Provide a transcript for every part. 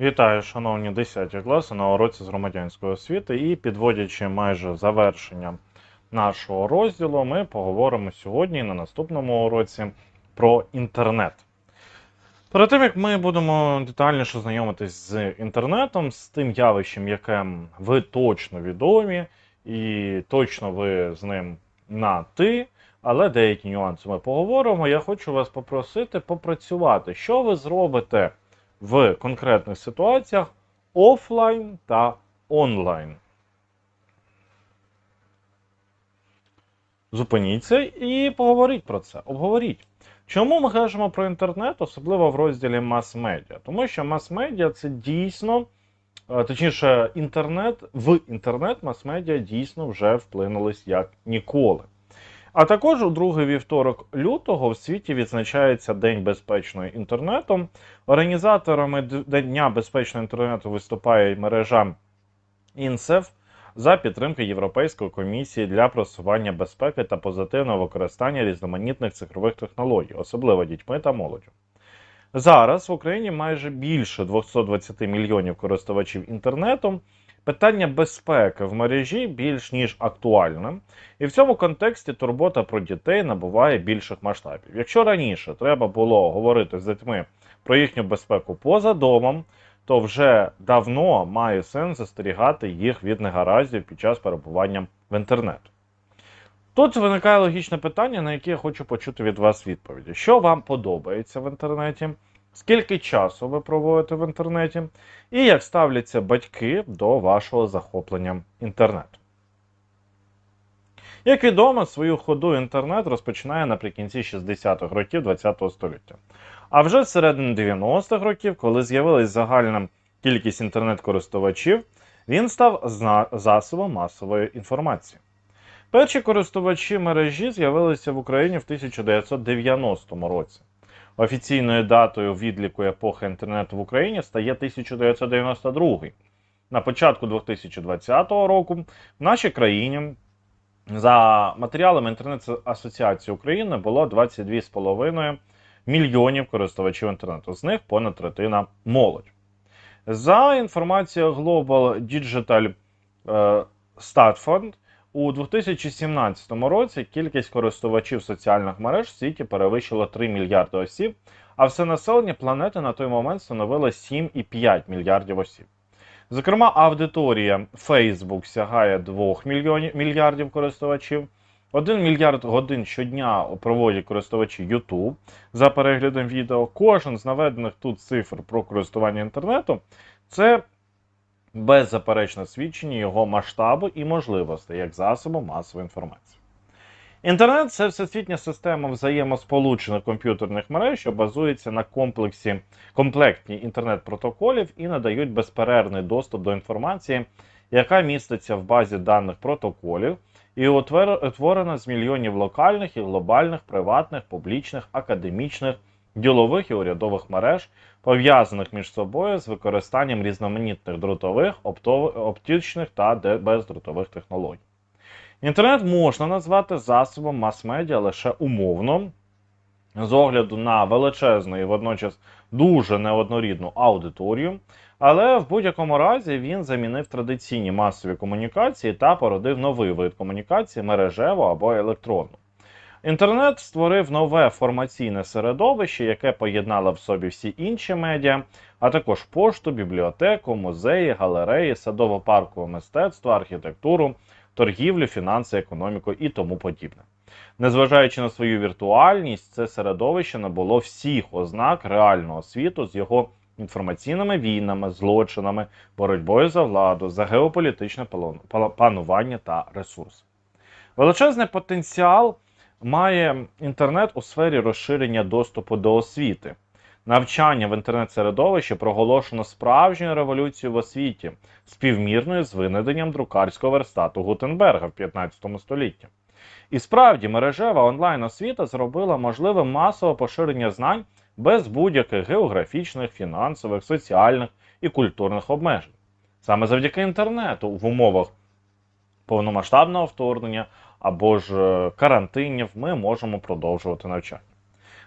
Вітаю, шановні 10 класи на уроці з громадянської освіти і підводячи майже завершення нашого розділу, ми поговоримо сьогодні на наступному уроці про інтернет. Перед тим як ми будемо детальніше знайомитись з інтернетом, з тим явищем, яке ви точно відомі, і точно ви з ним на ти, але деякі нюанси ми поговоримо. Я хочу вас попросити попрацювати, що ви зробите в конкретних ситуаціях офлайн та онлайн. Зупиніться і поговоріть про це. Обговоріть. Чому ми кажемо про інтернет, особливо в розділі мас-медіа? Тому що мас-медіа це дійсно, е, точніше, інтернет в інтернет мас-медіа дійсно вже вплинулись як ніколи. А також у другий вівторок лютого в світі відзначається День безпечного інтернету. Організаторами Дня безпечного інтернету виступає мережа INSEF за підтримки Європейської комісії для просування безпеки та позитивного використання різноманітних цифрових технологій, особливо дітьми та молоддю. Зараз в Україні майже більше 220 мільйонів користувачів інтернету. Питання безпеки в мережі більш ніж актуальне, і в цьому контексті турбота про дітей набуває більших масштабів. Якщо раніше треба було говорити з дітьми про їхню безпеку поза домом, то вже давно має сенс застерігати їх від негараздів під час перебування в інтернеті. Тут виникає логічне питання, на яке я хочу почути від вас відповіді. Що вам подобається в інтернеті? Скільки часу ви проводите в інтернеті? І як ставляться батьки до вашого захоплення інтернету? Як відомо, свою ходу інтернет розпочинає наприкінці 60-х років ХХ століття. А вже середини 90-х років, коли з'явилась загальна кількість інтернет-користувачів, він став засобом масової інформації. Перші користувачі мережі з'явилися в Україні в 1990 році. Офіційною датою відліку епохи інтернету в Україні стає 1992. На початку 2020 року в нашій країні за матеріалами Інтернет-асоціації України було 22,5 мільйонів користувачів інтернету. З них понад третина молодь. За інформацією Global Digital е, Stat Fund, у 2017 році кількість користувачів соціальних мереж в світі перевищила 3 мільярди осіб, а все населення планети на той момент становило 7,5 мільярдів осіб. Зокрема, аудиторія Facebook сягає 2 мільйонів, мільярдів користувачів. 1 мільярд годин щодня проводять користувачі YouTube за переглядом відео. Кожен з наведених тут цифр про користування інтернету це беззаперечне свідчення його масштабу і можливостей як засобу масової інформації. Інтернет це всесвітня система взаємосполучених комп'ютерних мереж, що базується на комплексі комплекті інтернет-протоколів і надають безперервний доступ до інформації, яка міститься в базі даних протоколів, і утворена з мільйонів локальних і глобальних, приватних, публічних, академічних, ділових і урядових мереж, пов'язаних між собою з використанням різноманітних дротових, оптичних та бездротових технологій. Інтернет можна назвати засобом мас-медіа лише умовно, з огляду на величезну і водночас дуже неоднорідну аудиторію, але в будь-якому разі він замінив традиційні масові комунікації та породив новий вид комунікації мережеву або електронну. Інтернет створив нове формаційне середовище, яке поєднало в собі всі інші медіа, а також пошту, бібліотеку, музеї, галереї, садово-паркове мистецтво, архітектуру, торгівлю, фінанси, економіку і тому подібне. Незважаючи на свою віртуальність, це середовище набуло всіх ознак реального світу з його інформаційними війнами, злочинами, боротьбою за владу, за геополітичне панування та ресурси. Величезний потенціал має інтернет у сфері розширення доступу до освіти. Навчання в інтернет-середовищі проголошено справжньою революцією в освіті, співмірною з винайденням друкарського верстату Гутенберга в 15 столітті. І справді мережева онлайн-освіта зробила можливим масове поширення знань без будь-яких географічних, фінансових, соціальних і культурних обмежень. Саме завдяки інтернету в умовах повномасштабного вторгнення або ж е, карантинів ми можемо продовжувати навчання.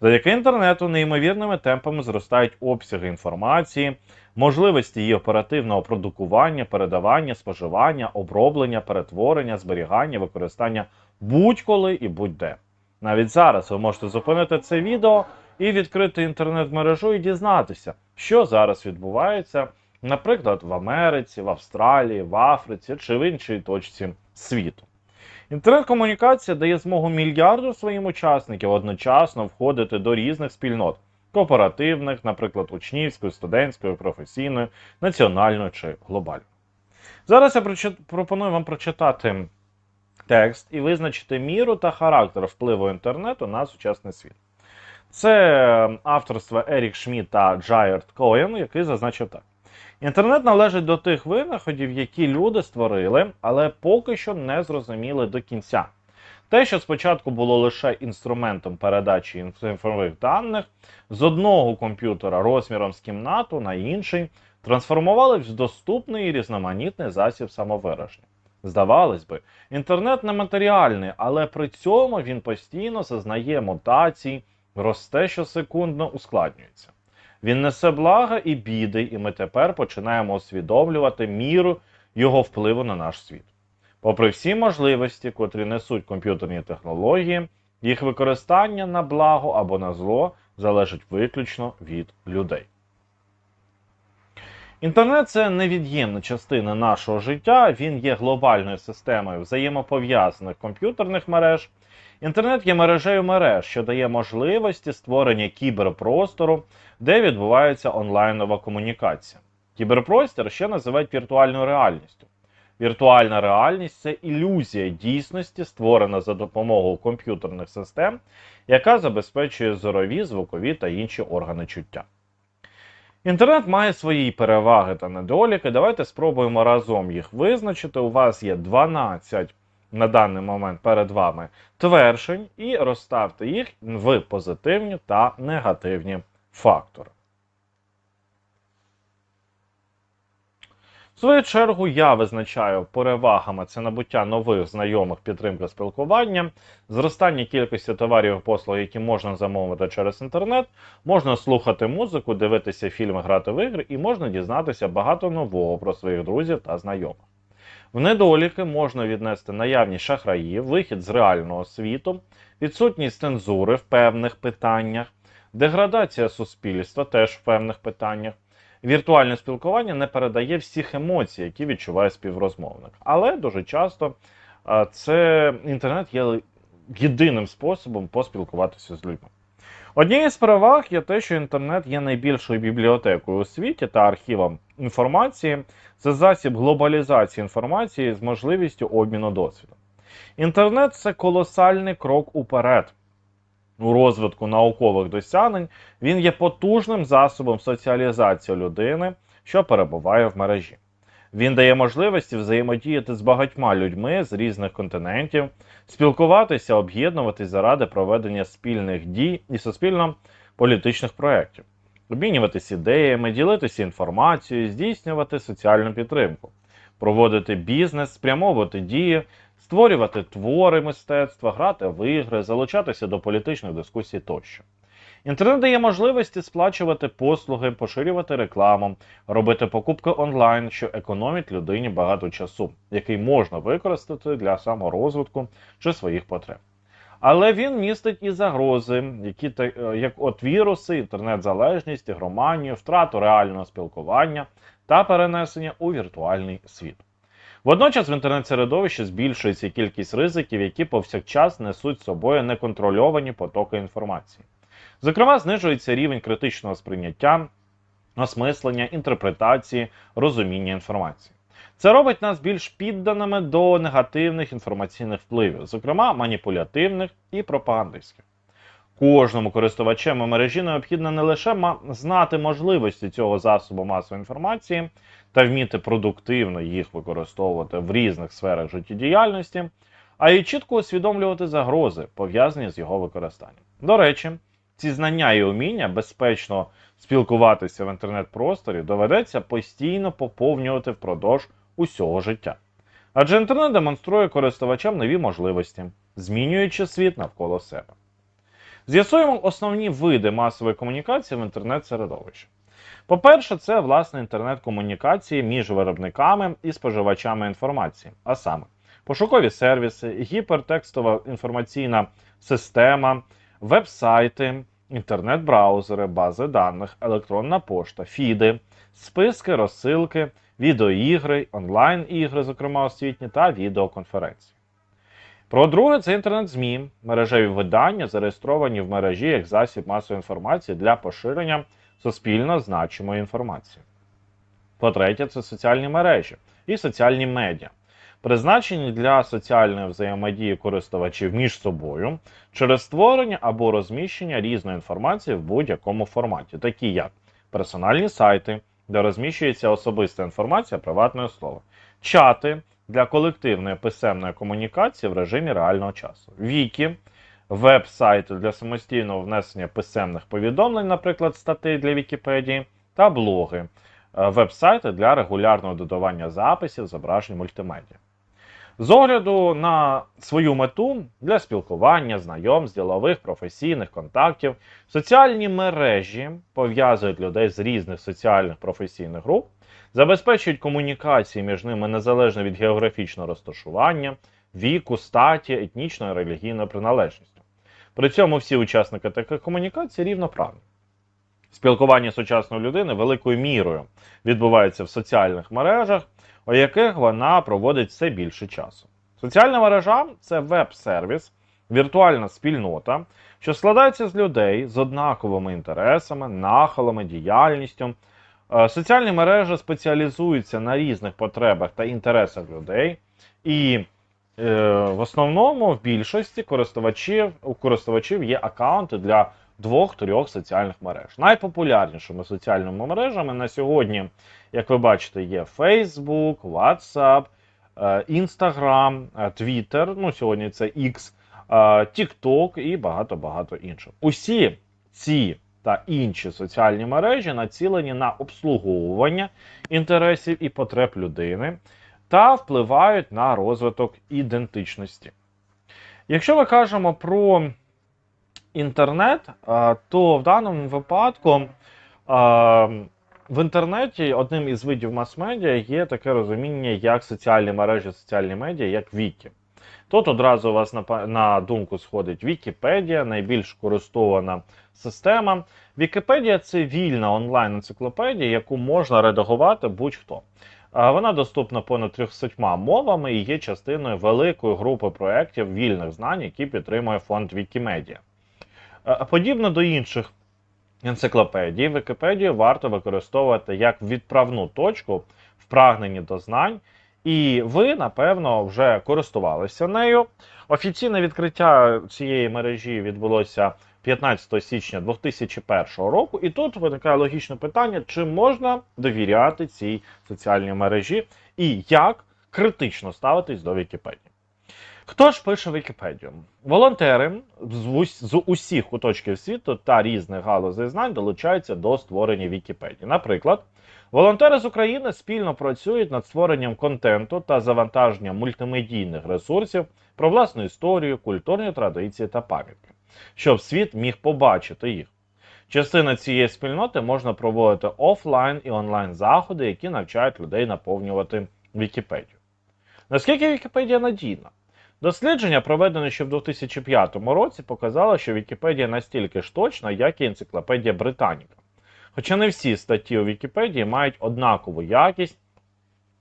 Завдяки інтернету неймовірними темпами зростають обсяги інформації, можливості її оперативного продукування, передавання, споживання, оброблення, перетворення, зберігання, використання будь-коли і будь-де. Навіть зараз ви можете зупинити це відео і відкрити інтернет-мережу і дізнатися, що зараз відбувається, наприклад, в Америці, в Австралії, в Африці чи в іншій точці світу. Інтернет-комунікація дає змогу мільярду своїм учасників одночасно входити до різних спільнот кооперативних, наприклад, учнівської, студентської, професійної, національної чи глобальної. Зараз я пропоную вам прочитати текст і визначити міру та характер впливу інтернету на сучасний світ. Це авторство Ерік Шміт та Джаєрд Коен, який зазначив так. Інтернет належить до тих винаходів, які люди створили, але поки що не зрозуміли до кінця. Те, що спочатку було лише інструментом передачі цифрових даних з одного комп'ютера розміром з кімнату на інший, трансформувались в доступний і різноманітний засіб самовираження. Здавалось би, інтернет нематеріальний, але при цьому він постійно зазнає мутацій, росте щосекундно, ускладнюється. Він несе блага і біди, і ми тепер починаємо усвідомлювати міру його впливу на наш світ. Попри всі можливості, котрі несуть комп'ютерні технології, їх використання на благо або на зло залежить виключно від людей. Інтернет це невід'ємна частина нашого життя. Він є глобальною системою взаємопов'язаних комп'ютерних мереж. Інтернет є мережею мереж, що дає можливості створення кіберпростору, де відбувається онлайнова комунікація. Кіберпростір ще називають віртуальною реальністю. Віртуальна реальність це ілюзія дійсності, створена за допомогою комп'ютерних систем, яка забезпечує зорові, звукові та інші органи чуття. Інтернет має свої переваги та недоліки. Давайте спробуємо разом їх визначити. У вас є 12 на даний момент перед вами тверджень, і розставте їх в позитивні та негативні фактори. В свою чергу я визначаю перевагами це набуття нових знайомих підтримка спілкування, зростання кількості товарів і послуг, які можна замовити через інтернет, можна слухати музику, дивитися фільми, грати в ігри, і можна дізнатися багато нового про своїх друзів та знайомих. В недоліки можна віднести наявність шахраїв, вихід з реального світу, відсутність цензури в певних питаннях, деградація суспільства теж в певних питаннях. Віртуальне спілкування не передає всіх емоцій, які відчуває співрозмовник. Але дуже часто це інтернет є єдиним способом поспілкуватися з людьми. Однією з переваг є те, що інтернет є найбільшою бібліотекою у світі та архівом інформації. Це засіб глобалізації інформації з можливістю обміну досвідом. Інтернет це колосальний крок уперед у розвитку наукових досягнень. Він є потужним засобом соціалізації людини, що перебуває в мережі. Він дає можливості взаємодіяти з багатьма людьми з різних континентів, спілкуватися, об'єднуватись заради проведення спільних дій і суспільно-політичних проєктів, обмінюватися ідеями, ділитися інформацією, здійснювати соціальну підтримку, проводити бізнес, спрямовувати дії, створювати твори мистецтва, грати в ігри, залучатися до політичних дискусій тощо. Інтернет дає можливості сплачувати послуги, поширювати рекламу, робити покупки онлайн, що економить людині багато часу, який можна використати для саморозвитку чи своїх потреб. Але він містить і загрози, які як от віруси, інтернет-залежність, ігроманію, втрату реального спілкування та перенесення у віртуальний світ. Водночас в інтернет-середовищі збільшується кількість ризиків, які повсякчас несуть з собою неконтрольовані потоки інформації. Зокрема, знижується рівень критичного сприйняття, осмислення, інтерпретації, розуміння інформації. Це робить нас більш підданими до негативних інформаційних впливів, зокрема маніпулятивних і пропагандистських. Кожному користувачем мережі необхідно не лише знати можливості цього засобу масової інформації та вміти продуктивно їх використовувати в різних сферах життєдіяльності, а й чітко усвідомлювати загрози, пов'язані з його використанням. До речі, ці знання і уміння безпечно спілкуватися в інтернет-просторі доведеться постійно поповнювати впродовж усього життя. Адже інтернет демонструє користувачам нові можливості, змінюючи світ навколо себе. З'ясуємо основні види масової комунікації в інтернет-середовищі. По-перше, це власне інтернет-комунікації між виробниками і споживачами інформації, а саме пошукові сервіси, гіпертекстова інформаційна система, веб-сайти, інтернет-браузери, бази даних, електронна пошта, фіди, списки, розсилки, відеоігри, онлайн-ігри, зокрема освітні, та відеоконференції. Про друге, це інтернет-ЗМІ, мережеві видання, зареєстровані в мережі як засіб масової інформації для поширення суспільно значимої інформації. По-третє, це соціальні мережі і соціальні медіа, призначені для соціальної взаємодії користувачів між собою через створення або розміщення різної інформації в будь-якому форматі, такі як персональні сайти, де розміщується особиста інформація приватної слова, чати для колективної писемної комунікації в режимі реального часу, віки, веб-сайти для самостійного внесення писемних повідомлень, наприклад, статей для Вікіпедії, та блоги, е, веб-сайти для регулярного додавання записів, зображень мультимедіа. З огляду на свою мету для спілкування, знайомств, ділових, професійних контактів, соціальні мережі пов'язують людей з різних соціальних професійних груп, забезпечують комунікації між ними незалежно від географічного розташування, віку, статі, етнічної релігійної приналежності. При цьому всі учасники таких комунікацій рівноправні. Спілкування сучасної людини великою мірою відбувається в соціальних мережах, у яких вона проводить все більше часу. Соціальна мережа це веб-сервіс, віртуальна спільнота, що складається з людей з однаковими інтересами, нахилами, діяльністю. Е, Соціальні мережі спеціалізуються на різних потребах та інтересах людей, і е, в основному в більшості користувачів у користувачів є аккаунти для двох-трьох соціальних мереж. Найпопулярнішими соціальними мережами на сьогодні, як ви бачите, є Facebook, WhatsApp, е, Instagram, е, Twitter, ну сьогодні це X, е, TikTok і багато-багато інших. Усі ці та інші соціальні мережі націлені на обслуговування інтересів і потреб людини та впливають на розвиток ідентичності. Якщо ми кажемо про інтернет, то в даному випадку в інтернеті одним із видів мас-медіа є таке розуміння, як соціальні мережі, соціальні медіа, як Вікі. Тут одразу у вас на, на думку сходить Вікіпедія, найбільш користована система. Вікіпедія це вільна онлайн-енциклопедія, яку можна редагувати будь-хто. Вона доступна понад 300 мовами і є частиною великої групи проєктів вільних знань, які підтримує фонд Вікімедія. Подібно до інших енциклопедій, Вікіпедію варто використовувати як відправну точку в прагненні до знань. І ви, напевно, вже користувалися нею. Офіційне відкриття цієї мережі відбулося 15 січня 2001 року. І тут виникає логічне питання: чи можна довіряти цій соціальній мережі і як критично ставитись до Вікіпедії? Хто ж пише Вікіпедію? Волонтери з, ус- з усіх куточків світу та різних галузей знань долучаються до створення Вікіпедії. Наприклад, волонтери з України спільно працюють над створенням контенту та завантаженням мультимедійних ресурсів про власну історію, культурні традиції та пам'ятки, щоб світ міг побачити їх. Частина цієї спільноти можна проводити офлайн і онлайн заходи, які навчають людей наповнювати Вікіпедію. Наскільки Вікіпедія надійна? Дослідження, проведене ще в 2005 році, показало, що Вікіпедія настільки ж точна, як і енциклопедія Британіка. Хоча не всі статті у Вікіпедії мають однакову якість,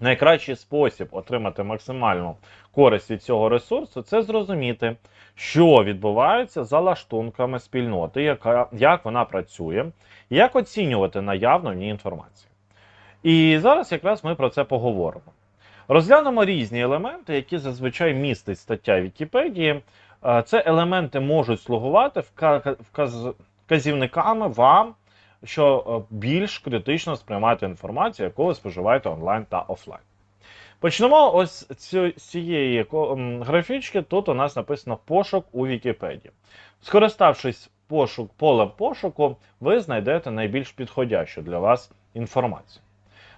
найкращий спосіб отримати максимальну користь від цього ресурсу це зрозуміти, що відбувається за лаштунками спільноти, яка, як вона працює, як оцінювати наявну в ній інформацію. І зараз якраз ми про це поговоримо. Розглянемо різні елементи, які зазвичай містить стаття Вікіпедії. Е, Це елементи можуть слугувати вка- вказівниками вам, що е, більш критично сприймати інформацію, яку ви споживаєте онлайн та офлайн. Почнемо ось з цієї графічки. Тут у нас написано пошук у Вікіпедії. Скориставшись пошук, полем пошуку, ви знайдете найбільш підходящу для вас інформацію.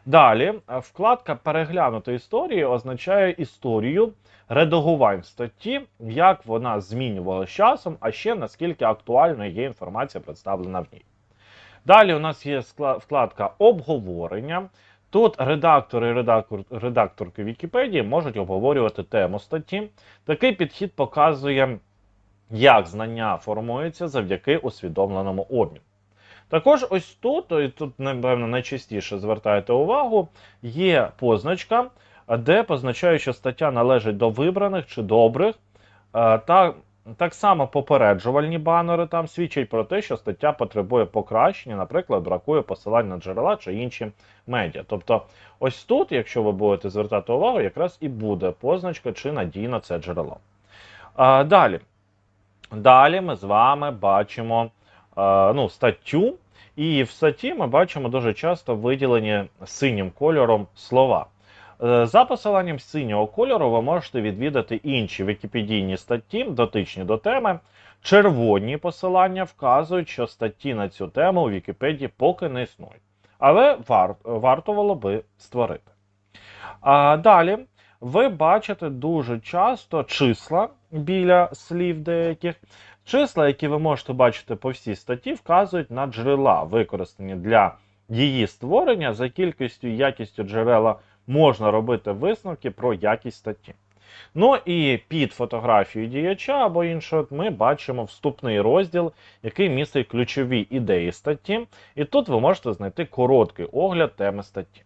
Далі, е, вкладка переглянути історії означає історію редагувань статті, як вона змінювалася часом, а ще наскільки актуальною є інформація, представлена в ній. Далі у нас є вкладка обговорення. Тут редактори і редактор, редакторки Вікіпедії можуть обговорювати тему статті. Такий підхід показує, як знання формуються завдяки усвідомленому обміну. Також ось тут, і тут, напевно, найчастіше звертаєте увагу, є позначка, де позначає, що стаття належить до вибраних чи добрих. Е, Та так само попереджувальні банери там свідчать про те, що стаття потребує покращення, наприклад, бракує посилань на джерела чи інші медіа. Тобто, ось тут, якщо ви будете звертати увагу, якраз і буде позначка, чи надійно це джерело. А, далі. Далі ми з вами бачимо ну, статтю, і в статті ми бачимо дуже часто виділені синім кольором слова. Е, За посиланням синього кольору ви можете відвідати інші вікіпедійні статті, дотичні до теми. Червоні посилання вказують, що статті на цю тему у Вікіпедії поки не існують. Але вар, варто було би створити. А далі ви бачите дуже часто числа біля слів деяких. Числа, які ви можете бачити по всій статті, вказують на джерела, використані для її створення. За кількістю і якістю джерела можна робити висновки про якість статті. Ну і під фотографією діяча або іншого ми бачимо вступний розділ, який містить ключові ідеї статті, і тут ви можете знайти короткий огляд теми статті.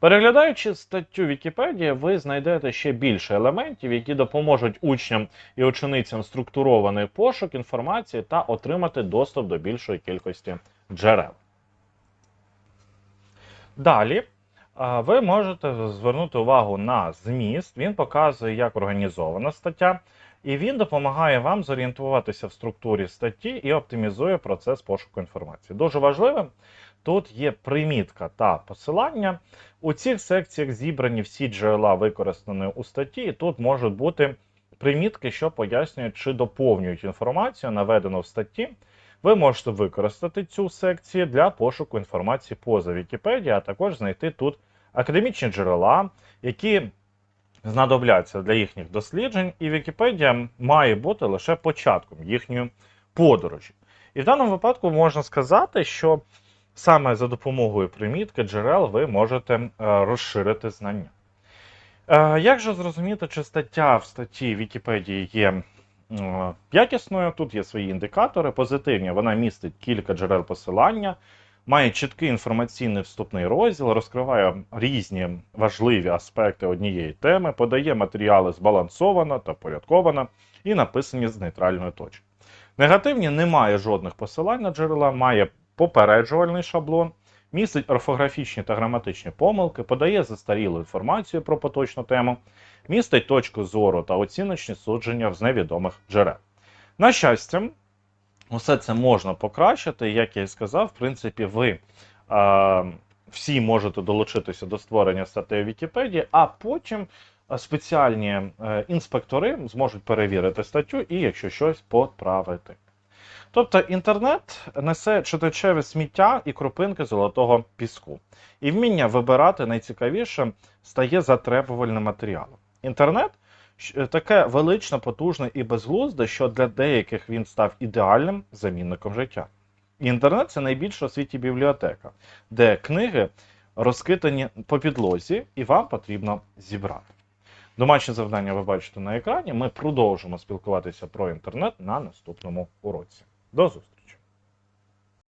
Переглядаючи статтю Вікіпедії, ви знайдете ще більше елементів, які допоможуть учням і ученицям структурований пошук інформації та отримати доступ до більшої кількості джерел. Далі ви можете звернути увагу на зміст. Він показує, як організована стаття, і він допомагає вам зорієнтуватися в структурі статті і оптимізує процес пошуку інформації. Дуже важливим тут є примітка та посилання. У цих секціях зібрані всі джерела, використані у статті, і тут можуть бути примітки, що пояснюють чи доповнюють інформацію, наведену в статті. Ви можете використати цю секцію для пошуку інформації поза Вікіпедії, а також знайти тут академічні джерела, які знадобляться для їхніх досліджень, і Вікіпедія має бути лише початком їхньої подорожі. І в даному випадку можна сказати, що саме за допомогою примітки джерел ви можете е, розширити знання. Е, Як же зрозуміти, чи стаття в статті Вікіпедії є якісною? Тут є свої індикатори. Позитивні, вона містить кілька джерел посилання, має чіткий інформаційний вступний розділ, розкриває різні важливі аспекти однієї теми, подає матеріали збалансовано та порядковано і написані з нейтральної точки. Негативні немає жодних посилань на джерела, має попереджувальний шаблон, містить орфографічні та граматичні помилки, подає застарілу інформацію про поточну тему, містить точку зору та оціночні судження з невідомих джерел. На щастя, усе це можна покращити. Як я і сказав, в принципі, ви е, всі можете долучитися до створення статей в Вікіпедії, а потім спеціальні е, інспектори зможуть перевірити статтю і, якщо щось, поправити. Тобто інтернет несе читачеве сміття і крупинки золотого піску. І вміння вибирати найцікавіше стає затребувальним матеріалом. Інтернет таке величне, потужне і безглузде, що для деяких він став ідеальним замінником життя. Інтернет це найбільша у світі бібліотека, де книги розкидані по підлозі, і вам потрібно зібрати. Домашнє завдання ви бачите на екрані. Ми продовжимо спілкуватися про інтернет на наступному уроці. До зустрічі!